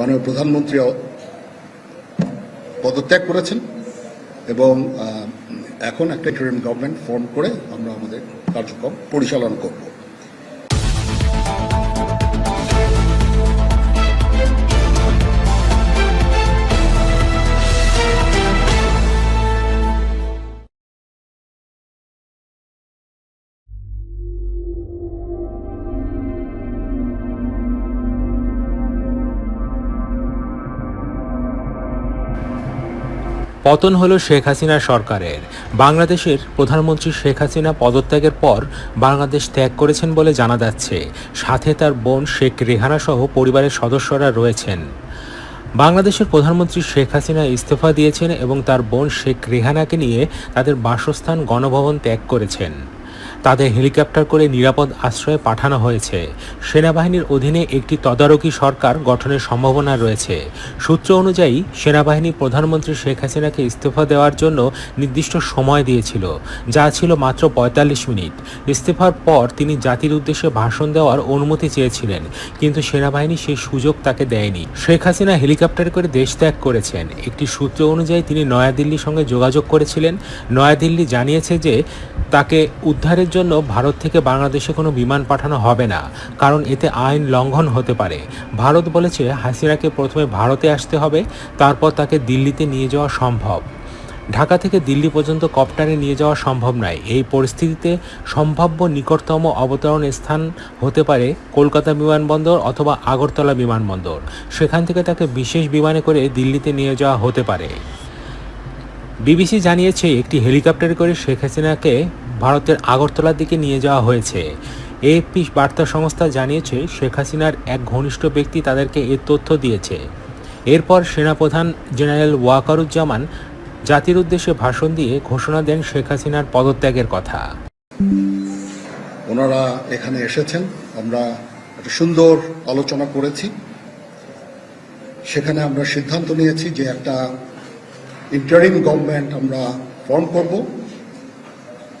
মাননীয় প্রধানমন্ত্রী পদত্যাগ করেছেন এবং এখন একটা ইন্টারিম গভর্নমেন্ট ফর্ম করে আমরা আমাদের কার্যক্রম পরিচালনা করব। পতন হলো শেখ হাসিনা সরকারের। বাংলাদেশের প্রধানমন্ত্রী শেখ হাসিনা পদত্যাগের পর বাংলাদেশ ত্যাগ করেছেন বলে জানা যাচ্ছে। সাথে তার বোন শেখ রেহানা সহ পরিবারের সদস্যরা রয়েছেন। বাংলাদেশের প্রধানমন্ত্রী শেখ হাসিনা ইস্তফা দিয়েছেন এবং তার বোন শেখ রেহানাকে নিয়ে তাদের বাসস্থান গণভবন ত্যাগ করেছেন। তাদের হেলিকপ্টার করে নিরাপদ আশ্রয়ে পাঠানো হয়েছে। সেনাবাহিনীর অধীনে একটি তদারকি সরকার গঠনের সম্ভাবনা রয়েছে। সূত্র অনুযায়ী, সেনাবাহিনী প্রধানমন্ত্রী শেখ হাসিনাকে ইস্তফা দেওয়ার জন্য নির্দিষ্ট সময় দিয়েছিল, যা ছিল মাত্র পঁয়তাল্লিশ মিনিট। ইস্তফার পর তিনি জাতির উদ্দেশ্যে ভাষণ দেওয়ার অনুমতি চেয়েছিলেন, কিন্তু সেনাবাহিনী সেই সুযোগ তাকে দেয়নি। শেখ হাসিনা হেলিকপ্টার করে দেশ ত্যাগ করেছেন। একটি সূত্র অনুযায়ী তিনি নয়াদিল্লির সঙ্গে যোগাযোগ করেছিলেন। নয়াদিল্লি জানিয়েছে যে, তাকে উদ্ধারের জন্য ভারত থেকে বাংলাদেশে কোনো বিমান পাঠানো হবে না, কারণ এতে আইন লঙ্ঘন হতে পারে। ভারত বলেছে হাসিনাকে প্রথমে ভারতে আসতে হবে, তারপর তাকে দিল্লিতে নিয়ে যাওয়া সম্ভব। ঢাকা থেকে দিল্লি পর্যন্ত কপ্টারে নিয়ে যাওয়া সম্ভব নয়। এই পরিস্থিতিতে সম্ভাব্য নিকটতম অবতরণ স্থান হতে পারে কলকাতা বিমানবন্দর অথবা আগরতলা বিমানবন্দর। সেখান থেকে তাকে বিশেষ বিমানে করে দিল্লিতে নিয়ে যাওয়া হতে পারে। বিবিসি জানিয়েছে, একটি হেলিকপ্টারে করে শেখ হাসিনাকে ভারতের আগরতলার দিকে নিয়ে যাওয়া হয়েছে। এএফপি বার্তা সংস্থা জানিয়েছে, শেখ হাসিনার এক ঘনিষ্ঠ ব্যক্তি তাদেরকে এ তথ্য দিয়েছে। এরপর সেনাপ্রধান জেনারেল ওয়াকারুজ্জামান জাতির উদ্দেশ্যে ভাষণ দিয়ে ঘোষণা দেন শেখ হাসিনার পদত্যাগের কথা। ওনারা এখানে এসেছেন। আমরা একটা সুন্দর আলোচনা করেছি। সেখানে আমরা সিদ্ধান্ত নিয়েছি যে একটা ইন্টারিম গভর্নমেন্ট আমরা ফর্ম করব।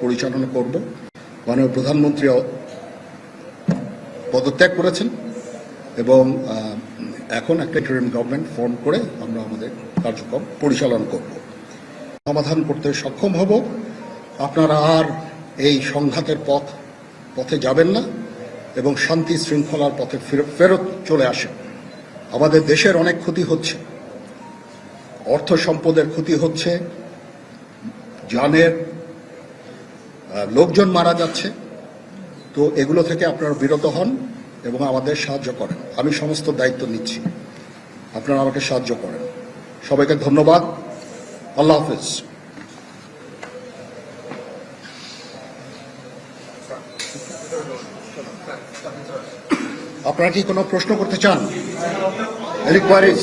পরিচালনা করব। মাননীয় প্রধানমন্ত্রী পদত্যাগ করেছেন এবং এখন একটা ইন্টারিম গভর্নমেন্ট ফর্ম করে আমরা আমাদের কার্যক্রম পরিচালনা করব। সমাধান করতে সক্ষম হব। আপনারা আর এই সংঘাতের পথ, পথে যাবেন না এবং শান্তি শৃঙ্খলার পথে ফের- ফেরত চলে আসেন। আমাদের দেশের অনেক ক্ষতি হচ্ছে। অর্থ সম্পদের ক্ষতি হচ্ছে। জানের লোকজন মারা যাচ্ছে। তো এগুলো থেকে আপনারা বিরত হন এবং আমাদের সাহায্য করেন। আমি সমস্ত দায়িত্ব নিচ্ছি। আপনারা আমাকে সাহায্য করেন। সবাইকে ধন্যবাদ। আল্লাহ হাফিজ। আপনারা কি কোনো প্রশ্ন করতে চান? এনি কোয়ারিজ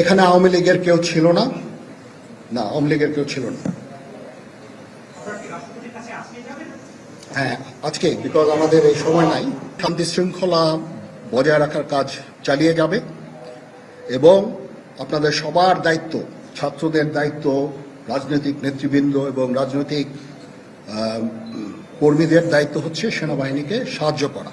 এখানে আওয়ামী লীগের কেউ ছিল না? না, আওয়ামী লীগের কেউ ছিল না। হ্যাঁ আজকে বিকজ আমাদের এই সময় নাই, শান্তি শৃঙ্খলা বজায় রাখার কাজ চালিয়ে যাবে এবং আপনাদের সবার দায়িত্ব, ছাত্রদের দায়িত্ব, রাজনৈতিক নেতৃবৃন্দ এবং রাজনৈতিক কর্মীদের দায়িত্ব হচ্ছে সেনাবাহিনীকে সাহায্য করা।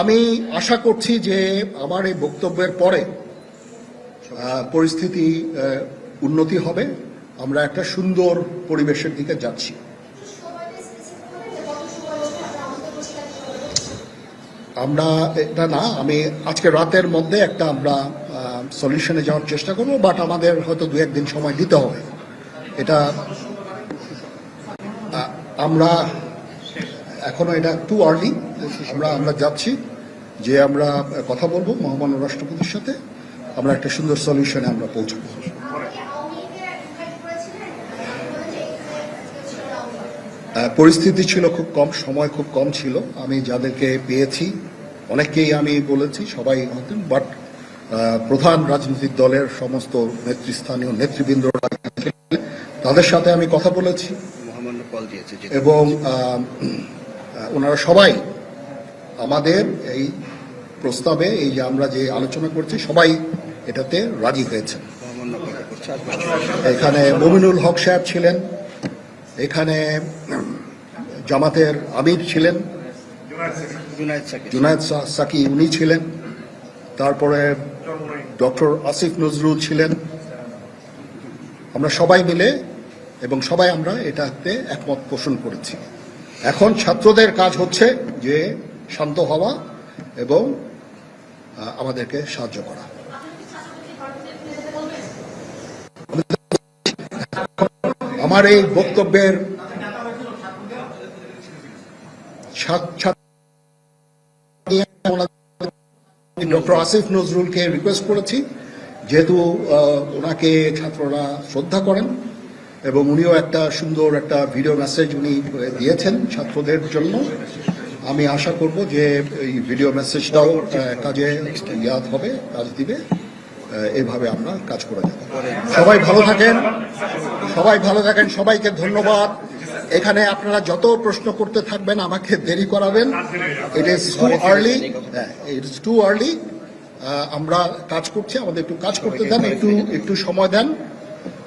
আমি আশা করছি যে আমার এই বক্তব্যের পরে পরিস্থিতি উন্নতি হবে। আমরা একটা সুন্দর পরিবেশের দিকে যাচ্ছি। আমরা, এটা না, আমি আজকে রাতের মধ্যে একটা আমরা সলিউশনে যাওয়ার চেষ্টা করব বাট আমাদের হয়তো দু একদিন সময় দিতে হবে। এটা আমরা এখনও এটা টু আর্লি আমরা আমরা যাচ্ছি যে আমরা কথা বলব মহামান্য রাষ্ট্রপতির সাথে। আমরা একটা সুন্দর সলিউশনে আমরা পৌঁছবো। পরিস্থিতি ছিল খুব কম সময় খুব কম ছিল। আমি যাদেরকে পেয়েছি অনেককেই আমি বলেছি সবাই হতেন বাট প্রধান রাজনৈতিক দলের সমস্ত নেতৃস্থানীয় নেতৃবৃন্দরা ছিলেন। তাদের সাথে আমি কথা বলেছি। এবং ওনারা সবাই আমাদের এই প্রস্তাবে এই যে আমরা যে আলোচনা করছি, সবাই এটাতে রাজি আর এখানে মমিনুল হক সাহেব ছিলেন, এখানে জামাতের আমির ছিলেন, জুনায়দ সাকি উনি ছিলেন, তারপরে ডক্টর আসিফ নজরুল ছিলেন। আমরা সবাই মিলে এবং সবাই আমরা এটাতে একমত পোষণ করেছি। এখন ছাত্রদের কাজ হচ্ছে যে শান্ত হওয়া এবং আমাদেরকে সাহায্য করা। আমার এই বক্তব্যের ডক্টর আসিফ নজরুলকে রিকোয়েস্ট করেছি। যেহেতু ওনাকে ছাত্ররা শ্রদ্ধা করেন এবং উনিও একটা সুন্দর একটা ভিডিও মেসেজ উনি দিয়েছেন ছাত্রদের জন্য। আমি আশা করব যে এই ভিডিও মেসেজটাও কাজে ইয়াদ হবে কাজ দিবে। আহ, এইভাবে আমরা কাজ করে যাব। সবাই ভালো থাকেন সবাই ভালো থাকেন সবাইকে ধন্যবাদ। এখানে আপনারা যত প্রশ্ন করতে থাকবেন আমাকে দেরি করাবেন। It is too early it is too early আমরা কাজ করছি আমাদের একটু কাজ করতে দেন একটু একটু সময় দেন।